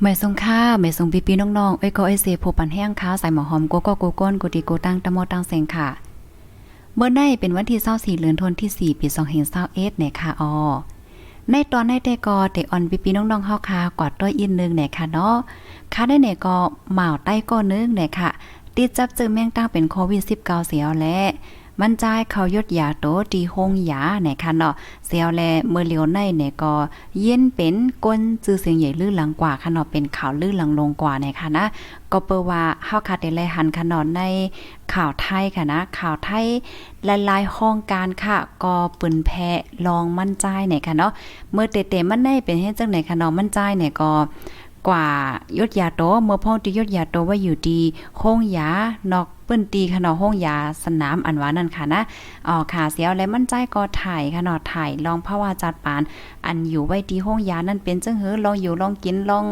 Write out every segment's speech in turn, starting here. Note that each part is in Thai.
ไม่ทรงค่าไม่ทรงปีปีน้องๆ เอ้ยก็ไอเซผู้ปันแห้งค้าใส่หมอหอมโกโก็โกก้นโกดีโกตั้งตะโมตั้งเซงค่ะ เมื่อได้เป็นวันที่24เดือนธันวาคมที่ปี2021เซาเอสเหนี่ยค่ะออในตอนในแต่ก็เตออนปีปีน้องๆเฮาค่ะกอดต้อยอินนึงเนี่ยค่ะเนาะค่ะได้เนี่ยก็หมาวใต้ก็นึงเนี่ยค่ะติดจับเจอแมงตั้งเป็นโควิด 19 เสียวแล มันจ่ายเขายดยาโตตีหงยาเนี่ยค่ะเนาะเสียวแลเมื่อเลียวในเนี่ยก็เย็นเป็นก้นจือเสียงใหญ่ลื่นหลังกว่าค่ะเนาะเป็นข่าวลื่นหลังลงกว่าเนี่ยค่ะนะก็เปอว่าเฮาคาได้ไลหันขนอนในข่าวไทยค่ะนะข่าวไทยหลายๆห้องการค่ะก็ปืนแพลองมั่นใจเนี่ยค่ะเนาะเมื่อเตๆมันได้เป็นเฮ็ดจังไหนค่ะเนาะมั่นใจเนี่ยก็ กว่ายดยาโตเมื่อพ่อที่ยดยาโตว่าอยู่ดีห้องยานอกเปิ้นตีขนาห้องยาสนามอันว่านั่นค่ะนะอ๋อค่ะเสียวและมั่นใจก็ถ่ายขนาะถ่ายลองภาวะจัดปาน อันอยู่ไว้ที่ห้องยานั่นเป็นจังเฮ้อลองอยู่ลองกินลอง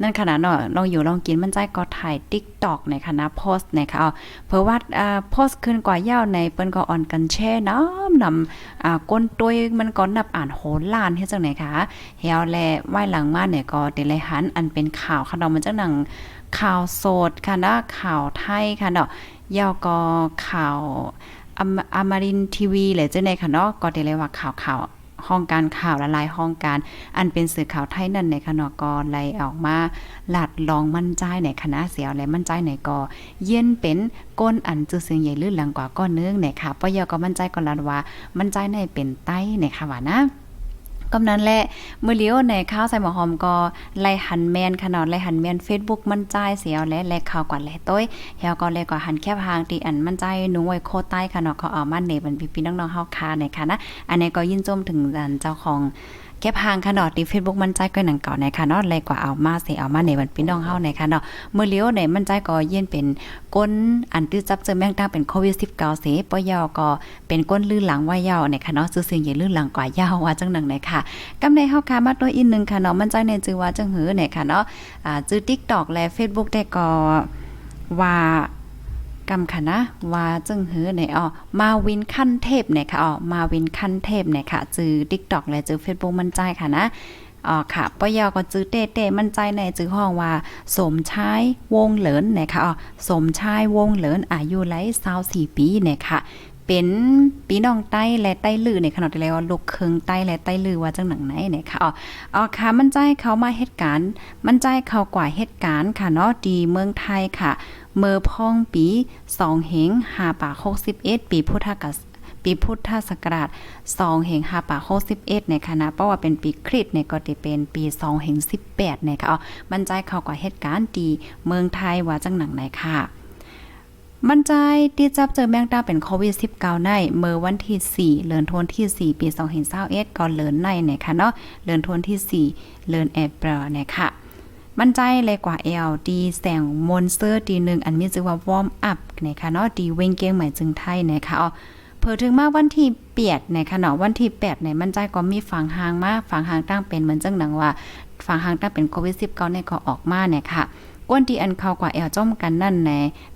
นั่นขนาดเนาะลองอยู่ลองกินมันใจก็ถ่าย TikTok ในคณะโพสต์นะคะเอาเพราะว่าอ่าโพสต์ขึ้นกว่าเย้าในเปิ้นก็ออนกันแช่น้ำนำอ่าก้นตุ้ยมันก็นับอ่านโหล้านเฮ็ดจังไหนคะเฮียวแลไหว้หลังมาเนี่ยก็เดลัยหันอันเป็นข่าวค่ะเนาะมันจังหนังข่าวโสดค่ะนะข่าวไทยค่ะเนาะเย้าก็ข่าวอมรินทีวีเลยจังได๋ค่ะเนาะก็ได้เลยว่าข่าวข่าว ห้องการข่าวละลายห้องการ อันเป็นสื่อข่าวไทยนั่นในคณะกรไลออกมาหลัดลองมั่นใจในคณะเสียวและมั่นใจในกอเย็นเป็นก้นอันจือเสียงใหญ่ลื่นหลังกว่าก้อนเนื้อในี่ยค่ะปอยอก็มั่นใจก่อนละว่ามั่นใจในเป็นไต้ในี่ยค่ะว่านะ ก็นั้นแหละมือเลี้ยวในข้าวใส่หมอหอมก็ไล่หันแมนขนาดไล่หันแมน Facebook มั่นใจเสียวและและข่าวก่อนแลต้อยเฮาก็เลยก็หันแคบหางตีอันมั่นใจหนูไว้โคใต้ค่ะเนาะเขาเอามาเนบันพี่ๆน้องๆเฮาคาในค่ะนะ อันนี้ก็ยินจมถึงอันเจ้าของ ก็บหางค่ะเนาะที่ Facebook มันใจก็หนังเก่าในค่ะเนาะเลยกว่าเอามาสิเอามาในวันพี่น้องเฮาในค่ะเนาะเมื่อเลี้ยวในมันใจก็เย็นเป็นก้นอันตื้อจับเจอแมงตางเป็นโควิด19เสปยอก็เป็นก้นลื่นหลังว่ายาวในค่ะเนาะซื่อเสียงใหญ่ลื่นหลังกว่ายาวว่าจังหนังในค่ะกำในเฮาค่ะมาตัวอีกนึงค่ะเนาะมันใจในจือว่าจังหือในค่ะเนาะอ่าจือ TikTok และ Facebook ได้ก็ว่า กำค่ะนะว่าจึงหือเนอ๋อมาวินขั้นเทพเนี่ยค่ะอ๋อมาวินขั้นเทพเนี่ยค่ะจือ TikTok และจือ Facebook มันใจค่ะนะอ๋อค่ะปอยอก็จื้อเต้เต้มันใจในจื้อห้องว่า สมชายวงเหลินเนี่ยค่ะอ๋อสมชายวงเหลินอายุไล24ปีเนี่ยค่ะ เป็นปีน้องใต้และใต้ลือในขณะที่เรียกว่าลูกเคิงใต้และใต้ลือว่าจังหนังไหนเนี่ยค่ะอ๋ออ๋อค่ะมันใจเขามาเหตุการณ์ มันใจเขากว่าเหตุการณ์ค่ะเนาะดีเมืองไทยค่ะ เมื่อพ่องปี2เหง5ป่า61ปีพุทธกสปีพุทธศักราช2เหง5ป่า61ในคณะเพราะว่าเป็นปีคริสต์เนี่ยก็จะเป็นปี2เหง18เนี่ยค่ะอ๋อมันใจเข้ากว่าเหตุการณ์ดีเมืองไทยว่าจังหนังไหนค่ะ มันใจที่จับเจอแมงดาเป็นโควิด 19 ในเมื่อวันที่ 4 เดือนธันวาคมที่4ปี2021ก็เลินในเนี่ยค่ะเนาะเดือนธันวาคมที่4เดือนแอปริลเนี่ยค่ะมั่นใจเลยกว่า LD แสงมอนเซอร์ดีหนึ่งอันมีชื่อว่าวอร์มอัพนะคะเนาะดีเวงเก้งใหม่จึงไทยนะคะอ๋อเพิ่ถึงมาวันที่เปียดนะคะเนาะวันที่8เนี่ยมั่นใจก็มีฝังหางมาฝังหางตั้งเป็นเหมือนจังหนังว่าฝังหางตั้งเป็นโควิด19เนี่ยก็ออกมาเนี่ยค่ะ ก้นที่อันเข้ากว่าแอลจ้อมกันนั่นแหน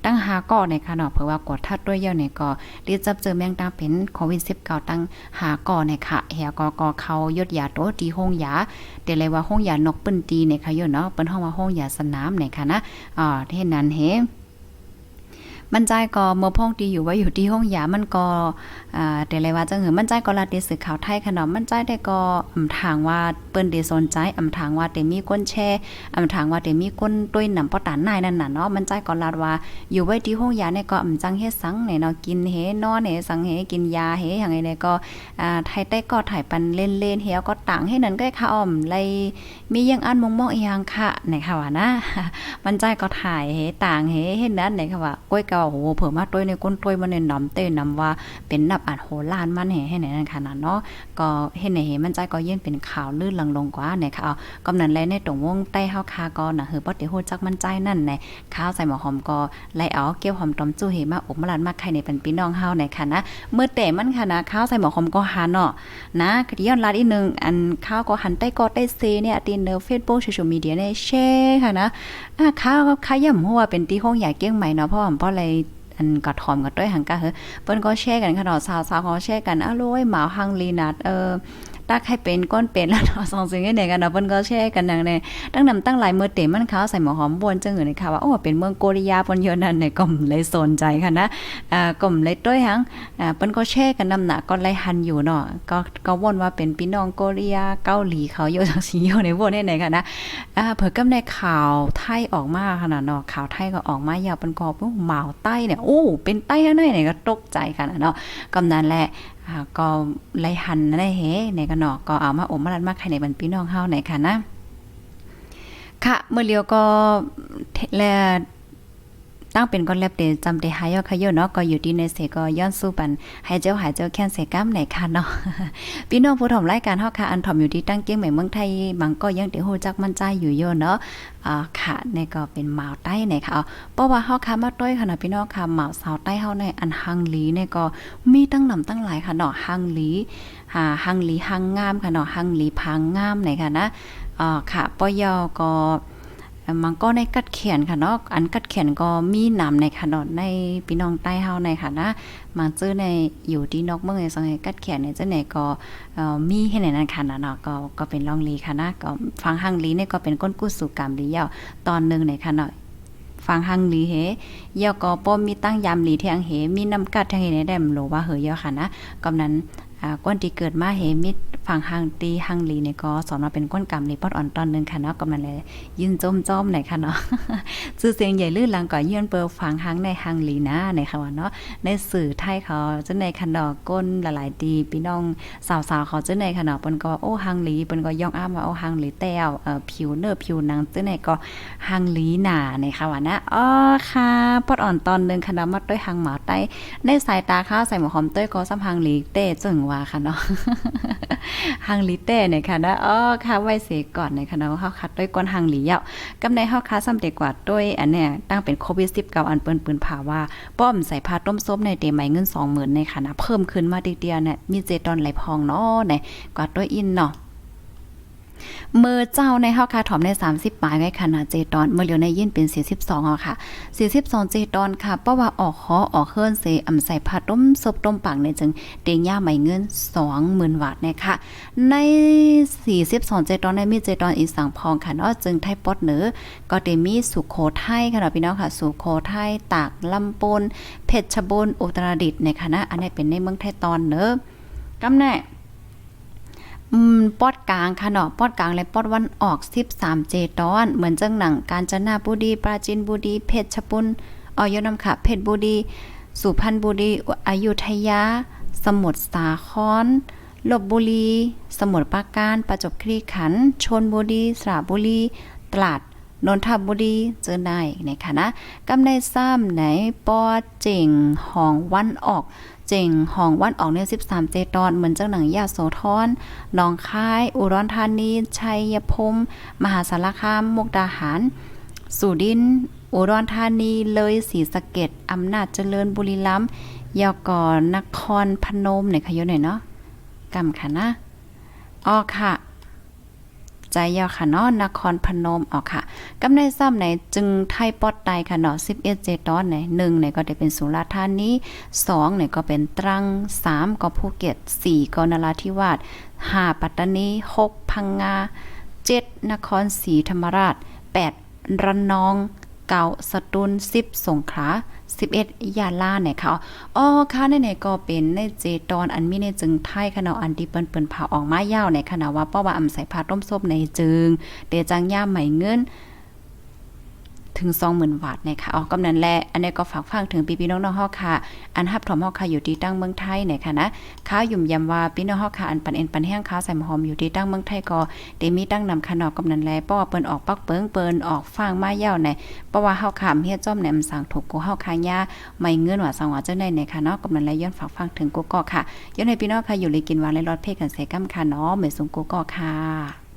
ตั้งหาก่อในค่ะเนาะเพื่อว่ากดทัดด้วยเยอะเนี่ยก็รีจับเจอแมงดาเป็นโควิด19ตั้งหาก่อในี่ยค่ะแฮก็ก็เขายดยาโตตีห้องยาเดี๋ยวเลยว่าห้องยานกเปิ้นตีในี่ยค่ะโยเนาะเปิ้นห้องว่าห้องยาสนามในค่ะนะอ่าเท่นั้นเฮ มันใจก็เมื่อพ่องตีอยู่ว่าอยู่ที่ห้องยามันก็อ่าเดี๋ยวเลยว่าจังหือมันใจก็ลาติสื่อข่าวไทยค่ะเนาะมันใจได้ก็อำทางว่าเปิ้นได้สนใจอำทางว่าได้มีก้นแช่อำทางว่าได้มีก้นตุ้ยนำปอตานนายนั่นน่ะเนาะมันใจก็ลาดว่าอยู่ไว้ที่ห้องยาเนี่ยก็อำจังเฮ็ดสังเนี่ยเนาะกินเฮนอนเฮสังเฮกินยาเฮอย่างไรเนี่ยก็อ่าไทยใต้ก็ถ่ายปันเล่นๆเฮก็ต่างให้นั่นก็ค่ะอ้อมไลมียังอันมองมองอีหยังค่ะนะคะว่านะมันใจก็ถ่ายเฮต่างเฮเฮ็ดนั้นไหนค่ะว่าก้อยก็โอ้โหเผื่อมาต้วยในก้นต้วยมันเนี่ยนำเต้นำว่าเป็นนับอัดโหล้านมันเฮให้ไหนนั่นขนาดเนาะก็เฮ็ดไหนเฮมันใจก็เย็นเป็นข่าวลื่นลังลงกว่าเนี่ยค่ะเอานันแลในตรงวงใต้เฮาคาก็น่ะเฮือบ่ได้ฮู้จักมันใจนั่นแหละข้าวใส่หมอหอมก็ไล่เอาเกี่ยวหอมตอมจู้เฮมาอบมาลานมาไข่ในเป็นพี่น้องเฮาในค่ะนะเมื่อแต่มันค่ะนะข้าวใส่หมอหอมก็หาเนาะนะคดีย้อนลาดอีกนึงอันข้าวก็หันใต้ก็ใต้เซเนี่ยตีนเนอ Facebook โซเชียลมีเดียเนี่ยแชร์ค่ะนะอ่าข้าวก็ขย่ำหัวเป็นที่ห้องใหญ่เกี้ยงใหม่เนาะพราะว่าเพราะอะไรอันกระทอมกัดด้วยหังกะเฮอเปิ้นก็แชร์กันค่ะเนาะสาวๆเขาแชร์กันอ้าวโลยหมาฮังลีนัดเออ ตักให้เป็นก้นเป็นแล้วเนาะสองสิ่งนี้กันเนาะเปิ้นก็แชร์กันดังในตั้งนำตั้งหลายเมื้อเต็มมันขาวใส่หมอหอมบวนจังอื่นนี่ค่ะว่าโอ้เป็นเมืองโกริยาเปิ้นอยู่นั่นในก็เลยสนใจค่ะนะอ่าก็เลยต้วยหังอ่าเปิ้นก็แชร์กันนำหน้าก็ไล่หันอยู่เนาะก็ก็วนว่าเป็นพี่น้องโกริยาเกาหลีเขาอยู่จังซี่อยู่ในวนไหนค่ะนะอ่าเพิ่นกำในข่าวไทยออกมาขนาดเนาะข่าวไทยก็ออกมายาวเปิ้นก็ว่าหมาวใต้เนี่ยโอ้เป็นใต้เฮาไหนๆก็ตกใจค่ะนะเนาะกำนั้นแหละ ก็ไล่หันได้เฮในกันเนาะก็เอามาอมมาลันมาใครในบรรพี่น้องเฮาไหนค่ะนะ ค่ะเมื่อเลียวก็แล ตั้งเป็นก้อนแลบเดจำเดหายอขยเนาะก็อยู่ที่ในเสก็ย้อนสู้ปันให้เจ้าหายเจ้าแค้นเสกัมไหนค่ะเนาะพี่น้องผู้ถมรายการเฮาค่ะอันถมอยู่ที่ตั้งเกียงใหม่เมืองไทยบางก็ยังเดี๋ยวฮู้จักมั่นใจอยู่เยอะเนาะอ่าค่ะนี่ก็เป็นหมาวใต้ไหนค่ะเพราะว่าเฮาค่ะมาต้อยค่ะพี่น้องค่ะหมาวสาวใต้เฮาในอันฮังลีเนี่ยก็มีตั้งนำตั้งหลายค่ะเนาะฮังลีหาฮังลีฮังงามค่ะเนาะฮังลีพังงามไหนค่ะนะอ่าค่ะปอยก็ มันก็ในกัดเขียนค่ะเนาะอันกัดเขียนก็มีนำในค่ะเนาะในพี่น้องใต้เฮาในค่ะนะมันเจอในอยู่ที่นอกเมืองในสังเกตกัดเขียนเนี่ยเจ้าไหนก็มีให้ในนั้นค่ะนะเนาะก็ก็เป็นลองลีค่ะนะก็ฟังฮังลีเนี่ยก็เป็นก้นกู้สู่กรรมลีเยาวตอนนึงในค่ะเนาะฟังฮังลีเฮยอก็ป้อมมีตั้งยามลีเทียงเฮมีน้ำกัดทางเฮในแดมโลว่าเฮยอค่ะนะกำนั้น ก้นที่เกิดมาเฮมิดฟังฮังตีฮังลีเนี่ยก็สอนมาเป็นก้นกรรมลีปอดอ่อนตอนนึงค่ะเนาะกำนั้นเลยยินจมจอมหน่อยค่ะเนาะชื่อเสียงใหญ่ลื่นลังก่อยื่นเปิลฟังฮังในฮังลีนะในค่ะว่าเนาะในสื่อไทยเขาจะในคันดอกก้นหลายๆดีพี่น้องสาวๆเขาจะในคันดอกเปิ้นก็ว่าโอ้ฮังลีเปิ้นก็ย่องอ้ามว่าโอ้ฮังลีแต้วเอ่อผิวเนื้อผิวหนังจะในก็ฮังลีหนาในค่ะว่านะอ๋อค่ะปอดอ่อนตอนนึงคันดอกมาด้วยฮังหมาใต้ในสายตาข้าวใส่หมวกหอมเต้ยก็ซ้ำฮังลีเต้จึงว่าค่ะเนาะฮังลีเต้เนี่ยค่ะนะอ๋อค่ะไว้เสียก่อนในค่ะเนาะเฮาคัดด้วยก้อนฮังลีเยาะกำในเฮาค้าซ้ำเด็กกว่าด้วยอันเนี้ยตั้งเป็นโควิด19อันเปิ้นปืนผ่าว่า ป้อมใส่ผ้าต้มส้มในเดไหมเงิน20,000ในค่ะนะเพิ่มขึ้นมาเดียวๆเนี่ยมีเจตอนไหลพองเนาะเนี่ยกว่าด้วยอินเนาะ เมื่อเจ้าในเฮาคาถอมใน 30ปลายไว้ค่ะนะเจตอน เมื่อเหลียวในยินเป็น 42อะค่ะ 42 เจตอนค่ะเพราะว่าออกขอออกเฮิรนเซอำใส่ผ้าต้มซบต้มปังในจึงเตียงย่าไหมเงิน 20,000 บาทนะคะใน 42 เจตอนในมีเจตอนอีสังพองค่ะเนาะจึงไทยปอดเหนือก็ได้มีสุโขทัยค่ะเนาะพี่น้องค่ะ สุโขทัยตากลำปนเพชรบูรณ์อุตรดิตถ์ในคณะอันนี้เป็นในเมืองไทยตอนเนอะกำแน่ อืมปอดกลางค่ะเนาะปอดกลางและปอดวันออก13เจตอน เหมือนจังหนังกาญจนบุรีปราจีนบุรีเพชรบุรีออยนำค่ะเพชรบุรีสุพรรณบุรีอยุธยา สมุทรสาครลบบุรี สมุทรปราการประจวบคีรีขันธ์ชลบุรีสระบุรีตราดนนทบุรีเจอได้ในค่ะนะกำในซ้ำไหนปอเจ๋งห้องวันออก เจ๋งห้องวันออกใน13 เจตอน เหมือนจังหนังยาโสธรหนองคาย อุดรธานี ชัยภูมิมหาสารคาม มุกดาหาร สุดินทร์อุดรธานี เลยศรีสะเกดอำนาจเจริญ บุรีรัมย์ยอกอนครพนมเนี่ยค่ะอยู่ไหนเนาะกำค่ะนะอ๋อค่ะ ใจยาวค่ะเนาะนครพนมออกค่ะกำในซ้ำไหนจึงไทยปอดไตค่ะเนาะ11เจตอนไหน1เนี่ยก็ได้เป็นสุราษฎร์ธานี2เนี่ยก็เป็นตรัง 3 ก็ภูเก็ต 4 ก็นราธิวาส5ปัตตานี 6 พังงา 7 นครศรีธรรมราช 8ระนองเก้าสตูล 10 สงขลา 11ยาล่าเนี่ยค่ะอ๋อค่ะในๆก็เป็นในเจตอนอันมีในจึงไทยค่ะเนาะอันที่เปิ้นเปิ้นผ่าออกมายาวในขณะว่าเพราะว่าอำใส่ผ้าต้มซบในจึงเดจังย่ามไหมเงิน ถึง20,000บาทนะคะออกกำนันแลอันนี้ก็ฝากฟังถึงพี่ๆน้องๆเฮาค่ะ อันฮับถอมเฮาค่ะอยู่ที่ตั้งเมืองไทยเนี่ยค่ะนะข้าวยุ่มยำว่าพี่น้องเฮาค่ะอันปันเอ็นปันแห้งข้าวใส่หอมอยู่ที่ตั้งเมืองไทยก็ได้มีตั้งนำขนอกกำนันแลเพราะว่าเปิ้นออกปักเปิงเปิ้นออกฟางมาเย้าในเพราะว่าเฮาค่ะเฮ็ดจ้อมแหนมสั่งถูกกูเฮาค่ะยาไม่เงินว่าสังว่าเจ้าได้ในค่ะเนาะกำนันแลย้อนฝากฟังถึงกูก็ค่ะย้อนให้พี่น้องค่ะอยู่ลยกินวานและรอดเพกันใส่กำค่ะเนาะเหมือนสงกูก็ค่ะ